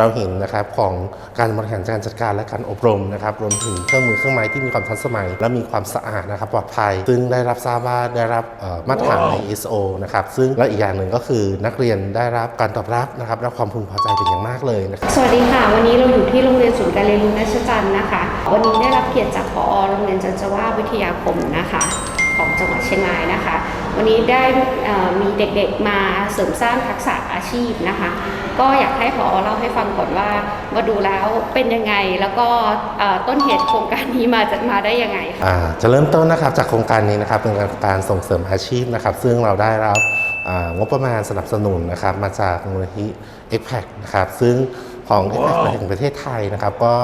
เราเห็นนะครับของการบริหารการจัดการและการอบรมนะครับรวมถึงเครื่องมือเครื่องไม้ที่มีความทันสมัย และมีความสะอาดนะครับปลอดภัย ซึ่งได้รับทราบว่าได้รับมาตรฐาน ISO นะครับซึ่งและอีกอย่างหนึ่งก็คือนักเรียนได้รับการตอบรับนะครับและความพึงพอใจเป็นอย่างมากเลยนะครับสวัสดีค่ะ วันนี้เราอยู่ที่โรงเรียนศูนย์การเรียนรู้นัชจันทร์นะคะ วันนี้ได้รับเกียรติจากพอโรงเรียนจันทวาวิทยาคมนะคะ ของจังหวัดเชียงรายนะคะ วันนี้ได้เอ่อมีเด็กๆมาเสริมสร้างทักษะอาชีพนะคะ ก็อยากให้พอเล่าให้ฟังก่อนว่ามาดูแล้วเป็นยังไงแล้วก็เอ่อต้นเหตุโครงการนี้มาจะมาได้ยังไงคะอ่าจะเริ่มต้นนะครับจากโครงการนี้นะครับเป็นการส่งเสริมอาชีพนะครับ ซึ่งเราได้รับอ่างบประมาณสนับสนุนนะครับมาจากมูลนิธิ e x p a c นะครับซึ่ง ของ e x p a c มาถึงประเทศไทยนะครับก็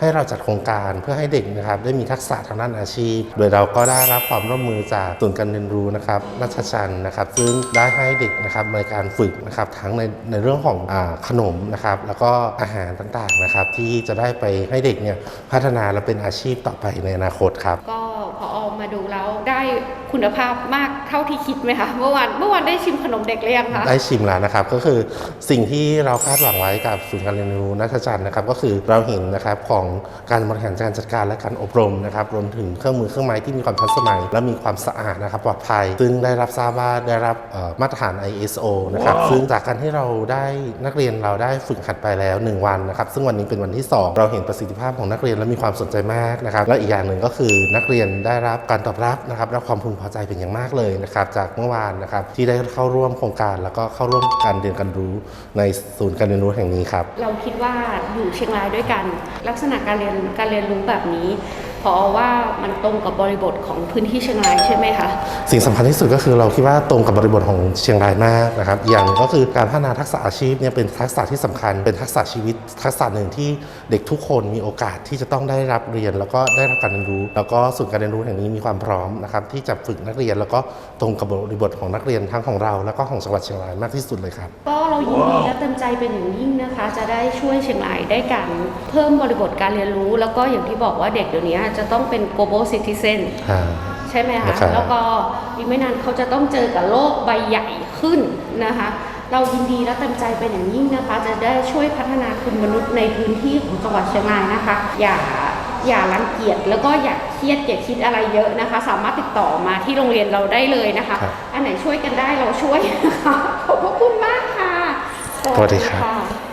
ให้เราจัดโครงการเพื่อให้เด็กนะครับได้มีทักษะทางด้านอาชีพ โดยเราก็ได้รับความร่วมมือจากศูนย์การเรียนรู้นะครับนัชชันนะครับ ซึ่งได้ให้เด็กนะครับในการฝึกนะครับทั้งในในเรื่องของอาขนมนะครับแล้วก็อาหารต่างๆนะครับที่จะได้ไปให้เด็กเนี่ยพัฒนาและเป็นอาชีพต่อไปในอนาคตครับก็ พอมาดูแล้วได้คุณภาพมากเท่าที่คิดไหมคะเมื่อวานเมื่อวานได้ชิมขนมเด็กหรือยังคะได้ชิมแล้วนะครับก็คือสิ่งที่เราคาดหวังไว้กับศูนย์การเรียนรู้นัทจันทร์นะครับก็คือเราเห็นนะครับของการบริหารการจัดการและการอบรมนะครับรวมถึงเครื่องมือเครื่องไม้ที่มีความทันสมัย และมีความสะอาดนะครับปลอดภัย ซึ่งได้รับทราบว่าได้รับเอ่อมาตรฐาน ISO นะครับซึ่งจากการที่เราได้นักเรียนเราได้ฝึกหัดไปแล้ว 1 วันนะครับซึ่งวันนี้เป็นวันที่ 2 เราเห็นประสิทธิภาพของนักเรียนและมีความสนใจมากนะครับและอีกอย่างหนึ่งก็คือนักเรียนได้ได้รับการตอบรับนะครับและความพึงพอใจเป็นอย่างมากเลยนะครับจากเมื่อวานนะครับที่ได้เข้าร่วมโครงการ แล้วก็เข้าร่วมการเรียนการรู้ในศูนย์การเรียนรู้แห่งนี้ครับ เราคิดว่าอยู่เชียงรายด้วยกัน ลักษณะการเรียนการเรียนรู้แบบนี้ พราะว่ามันตรงกับบริบทของพื้นที่เชียงรายใช่ไหมคะ สิ่งสำคัญที่สุดก็คือเราคิดว่าตรงกับบริบทของเชียงรายมากนะครับอีกอย่างหนึ่งก็คือการพัฒนาทักษะอาชีพเนี่ยเป็นทักษะที่สำคัญ เป็นทักษะชีวิต ทักษะหนึ่งที่เด็กทุกคนมีโอกาสที่จะต้องได้รับเรียน แล้วก็ได้รับการเรียนรู้ แล้วก็ศูนย์การเรียนรู้แห่งนี้มีความพร้อมนะครับที่จะฝึกนักเรียน แล้วก็ตรงกับบริบทของนักเรียนทั้งของเรา แล้วก็ของจังหวัดเชียงรายมากที่สุดเลยครับก็เรายินดีและ เต็มใจเป็นอย่างยิ่งนะคะ จะได้ช่วยเชียงรายได้การเพิ่มบริบทการเรียนรู้ แล้วก็อย่างที่บอกว่าเด็กเดี๋ยวนี้จะต้องเป็น global citizen อ่าใช่ไหมนะคะครับแล้วก็อีกไม่นานเขาจะต้องเจอกับโลกใบใหญ่ขึ้นนะคะ เรายินดีและเต็มใจเป็นอย่างยิ่งนะคะ จะได้ช่วยพัฒนาคุณมนุษย์ในพื้นที่ของจังหวัดเชียงรายนะคะ อย่าอย่ารังเกียจแล้วก็อย่าเครียดอย่าคิดอะไรเยอะนะคะ สามารถติดต่อมาที่โรงเรียนเราได้เลยนะคะครับอันไหนช่วยกันได้เราช่วยนะคะขอบพระคุณมากค่ะ สวัสดีครับ